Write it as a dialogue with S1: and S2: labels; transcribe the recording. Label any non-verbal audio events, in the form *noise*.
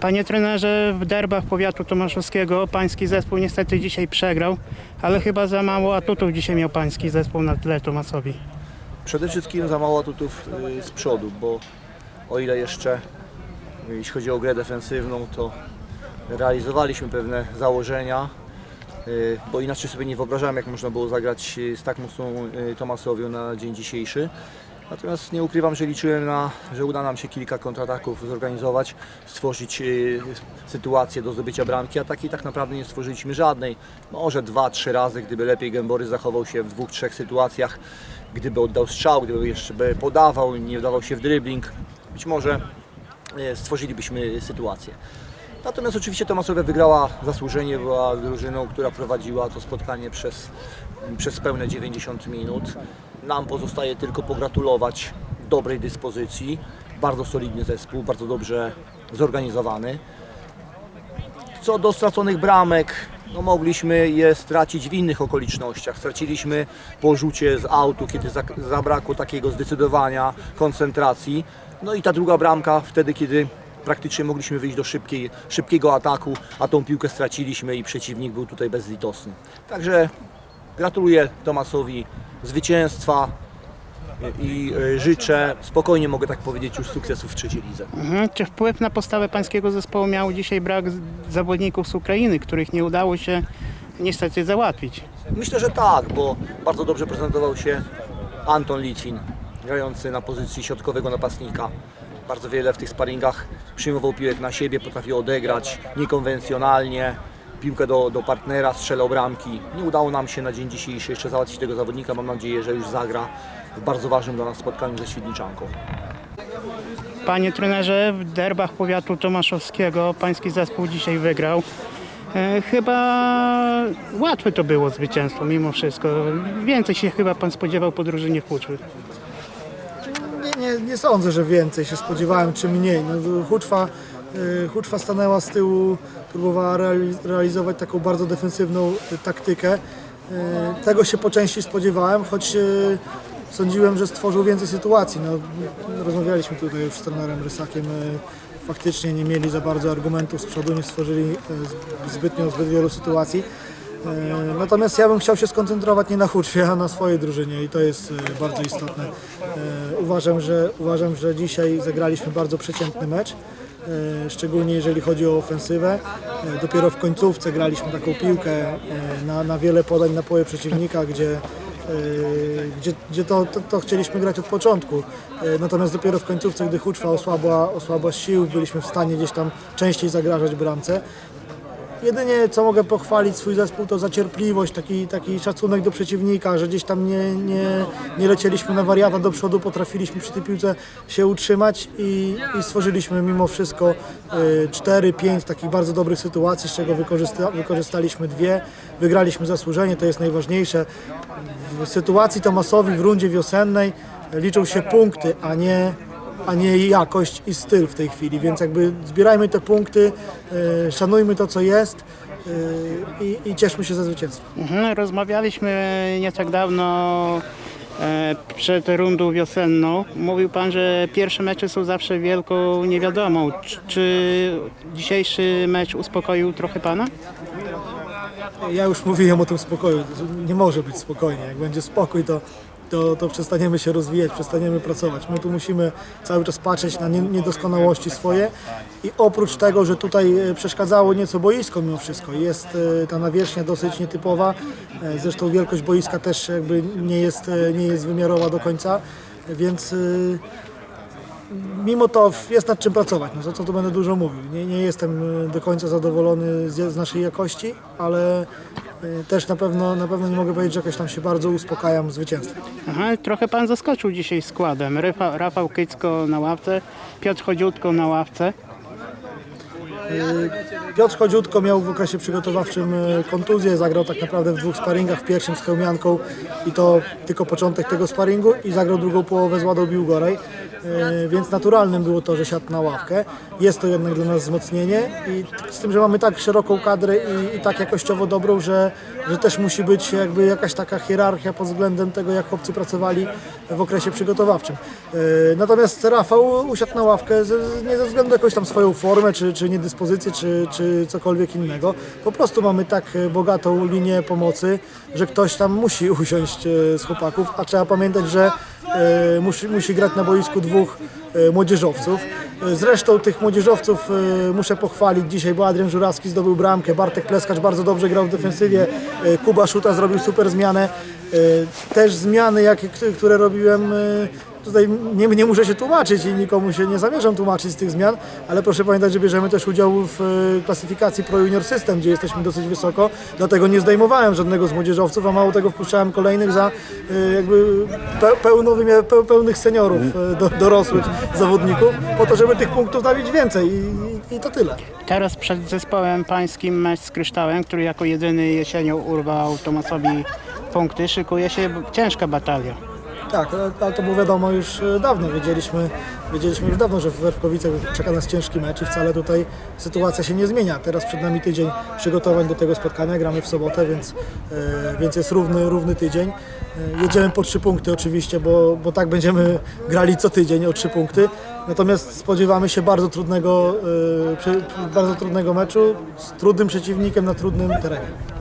S1: Panie trenerze, w derbach powiatu tomaszowskiego pański zespół niestety dzisiaj przegrał, ale chyba za mało atutów dzisiaj miał pański zespół na tle Tomasowi.
S2: Przede wszystkim za mało atutów y, z przodu, bo o ile jeszcze jeśli chodzi o grę defensywną, to realizowaliśmy pewne założenia, y, bo inaczej sobie nie wyobrażałem, jak można było zagrać y, z tak mocną Tomasowią na dzień dzisiejszy. Natomiast nie ukrywam, że liczyłem na, że uda nam się kilka kontrataków zorganizować, stworzyć y, sytuację do zdobycia bramki, a takiej tak naprawdę nie stworzyliśmy żadnej. Może dwa, trzy razy, gdyby lepiej Gębory zachował się w dwóch, trzech sytuacjach, gdyby oddał strzał, gdyby jeszcze by podawał, nie wdawał się w dribbling, być może e, stworzylibyśmy sytuację. Natomiast oczywiście Tomasowia wygrała zasłużenie, była drużyną, która prowadziła to spotkanie przez, przez pełne 90 minut. Nam pozostaje tylko pogratulować dobrej dyspozycji, bardzo solidny zespół, bardzo dobrze zorganizowany. Co do straconych bramek, no mogliśmy je stracić w innych okolicznościach. Straciliśmy po rzucie z autu, kiedy zabrakło takiego zdecydowania, koncentracji. No i ta druga bramka wtedy, kiedy praktycznie mogliśmy wyjść do szybkiej, szybkiego ataku, a tą piłkę straciliśmy i przeciwnik był tutaj bezlitosny. Także gratuluję Tomasowi zwycięstwa i y, życzę, spokojnie mogę tak powiedzieć, już sukcesów w trzeciej lidze.
S1: Mhm. Czy wpływ na postawę pańskiego zespołu miał dzisiaj brak zawodników z Ukrainy, których nie udało się niestety załatwić?
S2: Myślę, że tak, bo bardzo dobrze prezentował się Anton Litwin, grający na pozycji środkowego napastnika. Bardzo wiele w tych sparingach przyjmował piłek na siebie, potrafił odegrać niekonwencjonalnie, piłkę do, do partnera, strzelał bramki. Nie udało nam się na dzień dzisiejszy jeszcze załatwić tego zawodnika. Mam nadzieję, że już zagra w bardzo ważnym dla nas spotkaniu ze Świdniczanką.
S1: Panie trenerze, w derbach powiatu tomaszowskiego pański zespół dzisiaj wygrał. E, chyba łatwe to było zwycięstwo mimo wszystko. Więcej się chyba pan spodziewał po drużynie Huczwy.
S3: Nie, nie, nie sądzę, że więcej się spodziewałem, czy mniej. No, Huczwa, Huczwa stanęła z tyłu, próbowała reali- realizować taką bardzo defensywną y, taktykę. Y, Tego się po części spodziewałem, choć y, sądziłem, że stworzył więcej sytuacji. No, rozmawialiśmy tutaj już z trenerem Rysakiem. y, Faktycznie nie mieli za bardzo argumentów z przodu, nie stworzyli y, zbytnio zbyt wielu sytuacji. Natomiast ja bym chciał się skoncentrować nie na Huczwie, a na swojej drużynie i to jest bardzo istotne. Uważam, że, uważam, że dzisiaj zagraliśmy bardzo przeciętny mecz, szczególnie jeżeli chodzi o ofensywę. E, Dopiero w końcówce graliśmy taką piłkę e, na, na wiele podań na poje przeciwnika, gdzie e, gdzie, gdzie to, to, to chcieliśmy grać od początku. E, Natomiast dopiero w końcówce, gdy Huczwa osłabła, osłabła sił, byliśmy w stanie gdzieś tam częściej zagrażać bramce. Jedynie co mogę pochwalić swój zespół to za cierpliwość, taki, taki szacunek do przeciwnika, że gdzieś tam nie, nie, nie lecieliśmy na wariata do przodu, potrafiliśmy przy tej piłce się utrzymać i, i stworzyliśmy mimo wszystko 4-5 takich bardzo dobrych sytuacji, z czego wykorzysta, wykorzystaliśmy dwie, wygraliśmy zasłużenie, to jest najważniejsze. W sytuacji Tomasowi w rundzie wiosennej liczą się punkty, a nie a nie jakość i styl w tej chwili, więc jakby zbierajmy te punkty, e, szanujmy to co jest e, i, i cieszmy się ze zwycięstwa.
S1: Mhm, rozmawialiśmy nie tak dawno e, przed rundą wiosenną. Mówił Pan, że pierwsze mecze są zawsze wielką niewiadomą. Czy, czy dzisiejszy mecz uspokoił trochę Pana?
S3: Ja już mówiłem o tym spokoju, nie może być spokojnie, jak będzie spokój to, to, to przestaniemy się rozwijać, przestaniemy pracować. My tu musimy cały czas patrzeć na nie- niedoskonałości swoje i oprócz tego, że tutaj e, przeszkadzało nieco boisko mimo wszystko, jest e, ta nawierzchnia dosyć nietypowa, e, zresztą wielkość boiska też jakby nie jest, nie jest wymiarowa do końca, więc mimo to jest nad czym pracować, no to co tu będę dużo mówił. Nie, nie jestem e, do końca zadowolony z, z naszej jakości, ale e, też na pewno, na pewno nie mogę powiedzieć, że jakoś tam się bardzo uspokajam zwycięstwem.
S1: Aha, trochę Pan zaskoczył dzisiaj składem. Rafał Kycko na ławce, Piotr Chodziutko na ławce.
S3: Y, Piotr Chodziutko miał w okresie przygotowawczym y, kontuzję, zagrał tak naprawdę w dwóch sparingach, w pierwszym z Chełmianką i to tylko początek tego sparingu i zagrał drugą połowę z Ładą Biłgoraj, Y, więc naturalnym było to, że siadł na ławkę. Jest to jednak dla nas wzmocnienie i z tym, że mamy tak szeroką kadrę i, i tak jakościowo dobrą, że, że też musi być jakby jakaś taka hierarchia pod względem tego, jak chłopcy pracowali w okresie przygotowawczym. Natomiast Rafał usiadł na ławkę nie ze względu na jakąś tam swoją formę, czy, czy niedyspozycję, czy, czy cokolwiek innego. Po prostu mamy tak e, bogatą linię pomocy, że ktoś tam musi *laughs* usiąść e, z chłopaków, a trzeba pamiętać, że e, musi, musi grać na boisku dwóch młodzieżowców. Zresztą tych młodzieżowców muszę pochwalić dzisiaj, bo Adrian Żurawski zdobył bramkę, Bartek Pleskacz bardzo dobrze grał w defensywie, Kuba Szuta zrobił super zmianę. Też zmiany, jakie, które robiłem Tutaj nie, nie muszę się tłumaczyć i nikomu się nie zamierzam tłumaczyć z tych zmian, ale proszę pamiętać, że bierzemy też udział w e, klasyfikacji Pro Junior System, gdzie jesteśmy dosyć wysoko, dlatego nie zdejmowałem żadnego z młodzieżowców, a mało tego wpuszczałem kolejnych za e, jakby pełnych seniorów, e, do, dorosłych zawodników, po to, żeby tych punktów nabić więcej i, i to tyle.
S1: Teraz przed zespołem pańskim mecz z Kryształem, który jako jedyny jesienią urwał Tomasowi punkty, szykuje się ciężka batalia.
S3: Tak, ale- to było wiadomo już e, dawno. Wiedzieliśmy, wiedzieliśmy już dawno, że w Werkowicach czeka nas ciężki mecz i wcale tutaj sytuacja się nie zmienia. Teraz przed nami tydzień przygotowań do tego spotkania, gramy w sobotę, więc, e, więc jest równy, równy tydzień. E, Jedziemy po trzy punkty oczywiście, bo, bo tak będziemy grali co tydzień o trzy punkty. Natomiast spodziewamy się bardzo trudnego, bardzo trudnego meczu z trudnym przeciwnikiem na trudnym terenie.